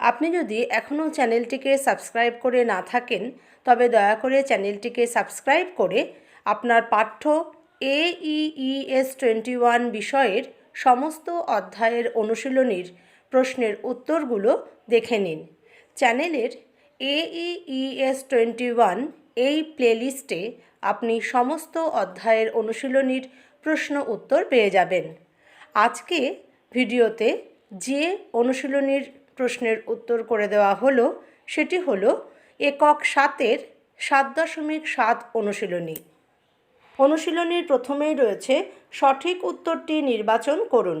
আপনি যদি এখনও চ্যানেলটিকে সাবস্ক্রাইব করে না থাকেন, তবে দয়া করে চ্যানেলটিকে সাবস্ক্রাইব করে আপনার পাঠ্য এইইএস টোয়েন্টি ওয়ান বিষয়ের সমস্ত অধ্যায়ের অনুশীলনীর প্রশ্নের উত্তরগুলো দেখে নিন। চ্যানেলের এইইএস টোয়েন্টি ওয়ান এই প্লেলিস্টে আপনি সমস্ত অধ্যায়ের অনুশীলনীর প্রশ্ন উত্তর পেয়ে যাবেন। আজকে ভিডিওতে যে অনুশীলনীর প্রশ্নের উত্তর করে দেওয়া হলো, সেটি হলো, একক সাতের সাত দশমিক সাত অনুশীলনী। অনুশীলনীর প্রথমেই রয়েছে, সঠিক উত্তরটি নির্বাচন করুন।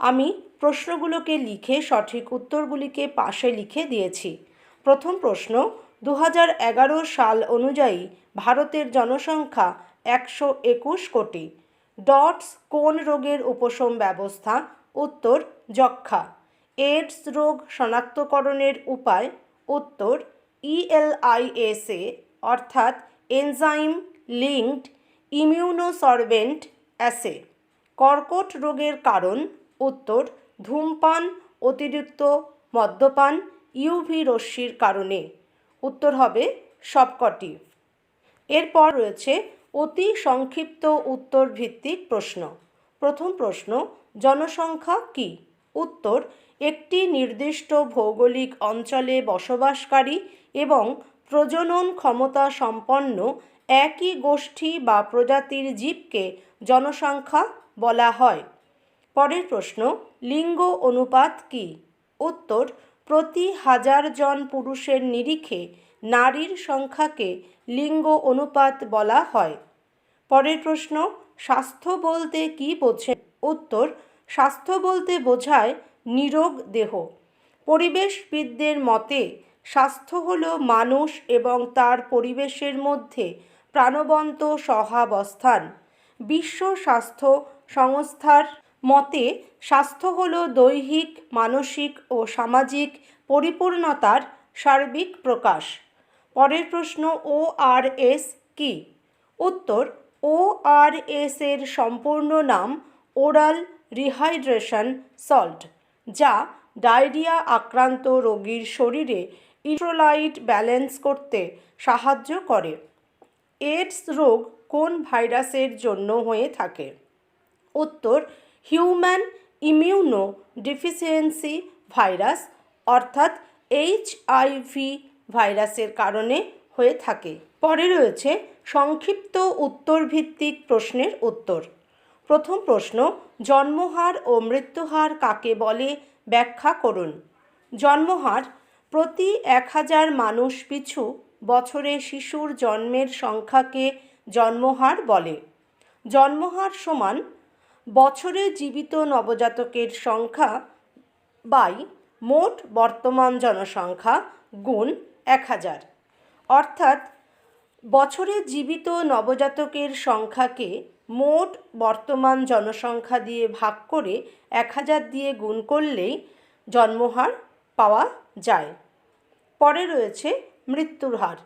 আমি প্রশ্নগুলোকে লিখে সঠিক উত্তরগুলিকে পাশে লিখে দিয়েছি। প্রথম প্রশ্ন দু সাল অনুযায়ী ভারতের জনসংখ্যা একশো একুশ কোটি। ডটস কোন রোগের উপশম ব্যবস্থা? উত্তর যক্ষা এইডস রোগ শনাক্তকরণের উপায় উত্তর E ইএলআইএসএ অর্থাৎ এনজাইম লিঙ্কড ইমিউনোসরবেন্ট অ্যাসে। কর্কট রোগের কারণ উত্তর ধূমপান, অতিরিক্ত মদ্যপান ইউভি রশ্মির কারণে। উত্তর হবে সবকটি। এরপর রয়েছে অতি সংক্ষিপ্ত উত্তর ভিত্তিক প্রশ্ন। প্রথম প্রশ্ন, জনসংখ্যা কি? উত্তর একটি নির্দিষ্ট ভৌগোলিক অঞ্চলে বসবাসকারী এবং প্রজনন ক্ষমতা সম্পন্ন একই গোষ্ঠী বা প্রজাতির জীবকে জনসংখ্যা বলা হয়। পরের প্রশ্ন, লিঙ্গ অনুপাত কি? উত্তর, প্রতি হাজার জন পুরুষের নিরিখে নারীর সংখ্যাকে লিঙ্গ অনুপাত বলা হয়। পরের প্রশ্ন, স্বাস্থ্য বলতে কি বোঝে? উত্তর, স্বাস্থ্য বলতে বোঝায় নিরোগ দেহ। পরিবেশবিদদের মতে, স্বাস্থ্য হল মানুষ এবং তার পরিবেশের মধ্যে প্রাণবন্ত সহাবস্থান বিশ্ব স্বাস্থ্য সংস্থার মতে, স্বাস্থ্য হল দৈহিক, মানসিক ও সামাজিক পরিপূর্ণতার সার্বিক প্রকাশ। পরের প্রশ্ন, ও আর এস কী? উত্তর, ও আর এস এর সম্পূর্ণ নাম ওরাল রিহাইড্রেশন সল্ট। যা ডায়রিয়া আক্রান্ত রোগীর শরীরে ইলেক্ট্রোলাইট ব্যালেন্স করতে সাহায্য করে। এইডস রোগ কোন ভাইরাসের জন্য হয়ে থাকে? উত্তর, হিউম্যান ইমিউনো ডিফিসিয়েন্সি ভাইরাস, অর্থাৎ এইচআইভি ভাইরাসের কারণে হয়ে থাকে। পরে রয়েছে সংক্ষিপ্ত উত্তরভিত্তিক প্রশ্নের উত্তর। প্রথম প্রশ্ন, জন্মহার ও মৃত্যুহার কাকে বলে? ব্যাখ্যা করুন। জন্মহার, প্রতি এক হাজার মানুষ পিছু বছরে শিশুর জন্মের সংখ্যাকে জন্মহার বলে। জন্মহার সমান বছরে জীবিত নবজাতকের সংখ্যা বাই মোট বর্তমান জনসংখ্যা গুণ এক হাজার। অর্থাৎ বছরে জীবিত নবজাতকের সংখ্যাকে মোট বর্তমান জনসংখ্যা দিয়ে ভাগ করে এক হাজার দিয়ে গুণ করলেই জন্মহার পাওয়া যায়। পরে রয়েছে মৃত্যুর হার।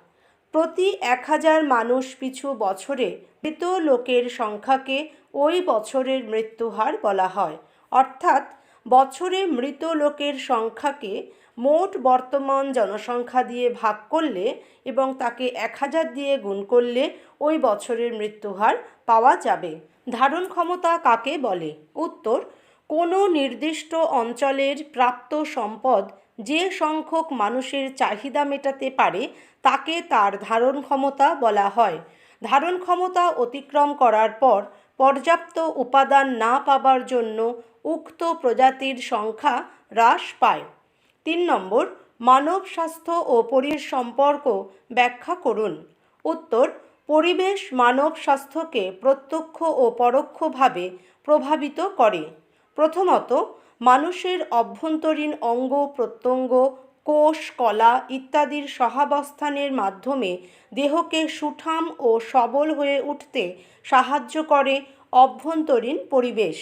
প্রতি এক হাজার মানুষ পিছু বছরে মৃত লোকের সংখ্যাকে ওই বছরের মৃত্যুহার বলা হয়। অর্থাৎ বছরে মৃত লোকের সংখ্যাকে মোট বর্তমান জনসংখ্যা দিয়ে ভাগ করলে এবং তাকে এক হাজার দিয়ে গুণ করলে ওই বছরের মৃত্যুহার পাওয়া যাবে। ধারণ ক্ষমতা কাকে বলে? উত্তর, কোনো নির্দিষ্ট অঞ্চলের প্রাপ্ত সম্পদ যে সংখ্যক মানুষের চাহিদা মেটাতে পারে তাকে তার ধারণ ক্ষমতা বলা হয়। ধারণ ক্ষমতা অতিক্রম করার পর পর্যাপ্ত উপাদান না পাবার জন্য উক্ত প্রজাতির সংখ্যা হ্রাস পায়। তিন নম্বর, মানব স্বাস্থ্য ও পরিবেশ সম্পর্ক ব্যাখ্যা করুন। উত্তর পরিবেশ, মানব স্বাস্থ্যকে প্রত্যক্ষ ও পরোক্ষভাবে প্রভাবিত করে। প্রথমত, মানুষের অভ্যন্তরীণ অঙ্গ, প্রত্যঙ্গ, কোষ, কলা ইত্যাদির সহাবস্থানের মাধ্যমে দেহকে সুঠাম ও সবল হয়ে উঠতে সাহায্য করে অভ্যন্তরীণ পরিবেশ।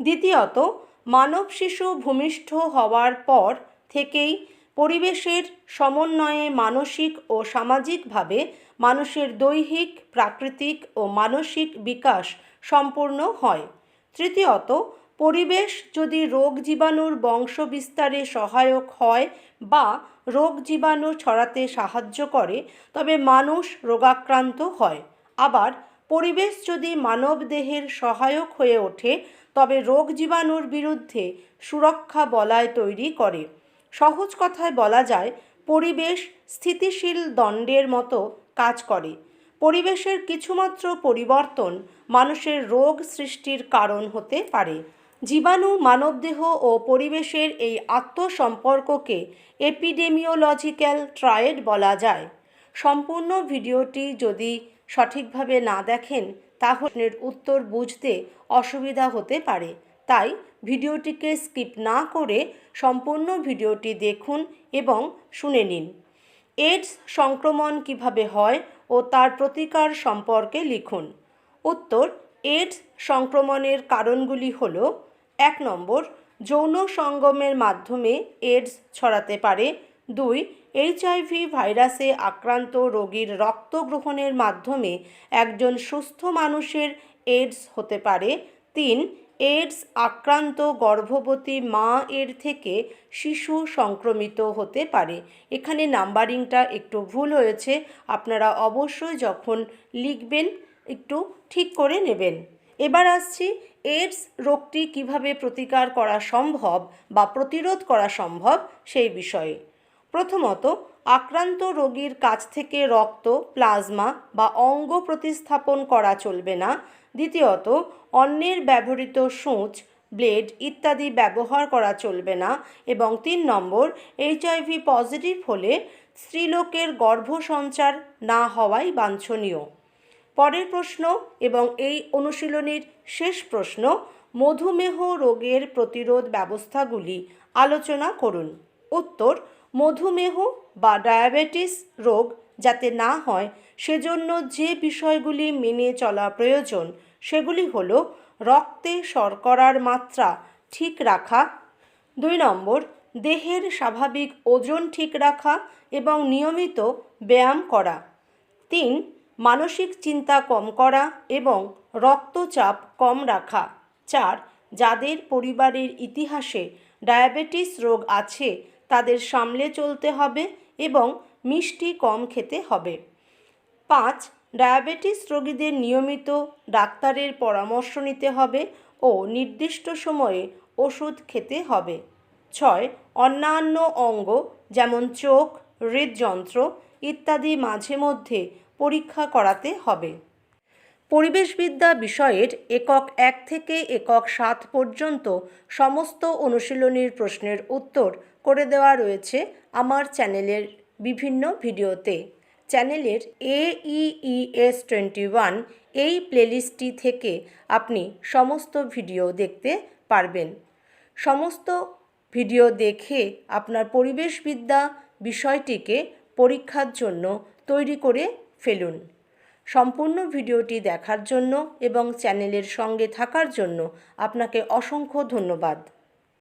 দ্বিতীয়ত, মানব শিশু ভূমিষ্ঠ হওয়ার পর থেকেই পরিবেশের সমন্বয়ে মানসিক ও সামাজিকভাবে মানুষের দৈহিক, প্রাকৃতিক ও মানসিক বিকাশ সম্পূর্ণ হয়। তৃতীয়ত, পরিবেশ যদি রোগ জীবাণুর বংশ বিস্তারে সহায়ক হয় বা রোগ জীবাণু ছড়াতে সাহায্য করে, তবে মানুষ রোগাক্রান্ত হয়। আবার, পরিবেশ যদি মানবদেহের সহায়ক হয়ে ওঠে, তবে রোগ জীবাণুর বিরুদ্ধে সুরক্ষা বলয় তৈরি করে। সহজ কথায় বলা যায়, পরিবেশ স্থিতিশীল দণ্ডের মতো কাজ করে। পরিবেশের কিছুমাত্র পরিবর্তন মানুষের রোগ সৃষ্টির কারণ হতে পারে। জীবাণু, মানবদেহ ও পরিবেশের এই আত্মসম্পর্ককে এপিডেমিওলজিক্যাল ট্রায়েড বলা যায়। সম্পূর্ণ ভিডিওটি যদি সঠিকভাবে না দেখেন, তাহলে উত্তর বুঝতে অসুবিধা হতে পারে। তাই ভিডিওটিকে স্কিপ না করে সম্পূর্ণ ভিডিওটি দেখুন এবং শুনে নিন। এইডস সংক্রমণ কীভাবে হয় ও তার প্রতিকার সম্পর্কে লিখুন। উত্তর এইডস সংক্রমণের কারণগুলি হল, এক নম্বর, যৌন সঙ্গমের মাধ্যমে এইডস ছড়াতে পারে। দুই এইচআইভি ভাইরাসে আক্রান্ত রোগীর রক্ত গ্রহণের মাধ্যমে একজন সুস্থ মানুষের এইডস হতে পারে। তিন এইডস আক্রান্ত গর্ভবতী মা এর থেকে শিশু সংক্রমিত হতে পারে। এখানে নাম্বারিংটা একটু ভুল হয়েছে। আপনারা অবশ্যই যখন লিখবেন, একটু ঠিক করে নেবেন। এবার আসছি এইডস রোগটি কীভাবে প্রতিকার করা সম্ভব বা প্রতিরোধ করা সম্ভব সেই বিষয়ে। প্রথমত আক্রান্ত রোগীর কাছ থেকে রক্ত, প্লাজমা বা অঙ্গ প্রতিস্থাপন করা চলবে না। দ্বিতীয়ত, অন্যের ব্যবহৃত সূঁচ, ব্লেড ইত্যাদি ব্যবহার করা চলবে না। এবং তিন নম্বর এইচআইভি পজিটিভ হলে স্ত্রীলোকের গর্ভসঞ্চার না হওয়াই বাঞ্ছনীয়। পরের প্রশ্ন এবং এই অনুশীলনীর শেষ প্রশ্ন, মধুমেহ রোগের প্রতিরোধ ব্যবস্থাগুলি আলোচনা করুন। উত্তর, মধুমেহ বা ডায়াবেটিস রোগ যাতে না হয়, সেজন্য যে বিষয়গুলি মেনে চলা প্রয়োজন, সেগুলি হল রক্তে শর্করার মাত্রা ঠিক রাখা, দুই নম্বর, দেহের স্বাভাবিক ওজন ঠিক রাখা এবং নিয়মিত ব্যায়াম করা, তিন, মানসিক চিন্তা কম করা এবং রক্তচাপ কম রাখা, চার, যাদের পরিবারের ইতিহাসে ডায়াবেটিস রোগ আছে, তাদের সামলে চলতে হবে এবং মিষ্টি কম খেতে হবে। পাঁচ, ডায়াবেটিস রোগীদের নিয়মিত ডাক্তারের পরামর্শ নিতে হবে ও নির্দিষ্ট সময়ে ওষুধ খেতে হবে। ছয়, অন্যান্য অঙ্গ যেমন চোখ, হৃদযন্ত্র ইত্যাদি মাঝে মধ্যে পরীক্ষা করাতে হবে। পরিবেশবিদ্যা বিষয়ের একক এক থেকে একক সাত পর্যন্ত সমস্ত অনুশীলনীর প্রশ্নের উত্তর করে দেওয়া রয়েছে আমার চ্যানেলের বিভিন্ন ভিডিওতে। চ্যানেলের এ এস টোয়েন্টি ওয়ান এই প্লেলিস্টটি থেকে আপনি সমস্ত ভিডিও দেখতে পারবেন। সমস্ত ভিডিও দেখে আপনার পরিবেশবিদ্যা বিষয়টিকে পরীক্ষার জন্য তৈরি করে ফেলুন। সম্পূর্ণ ভিডিওটি দেখার জন্য এবং চ্যানেলের সঙ্গে থাকার জন্য আপনাকে অসংখ্য ধন্যবাদ।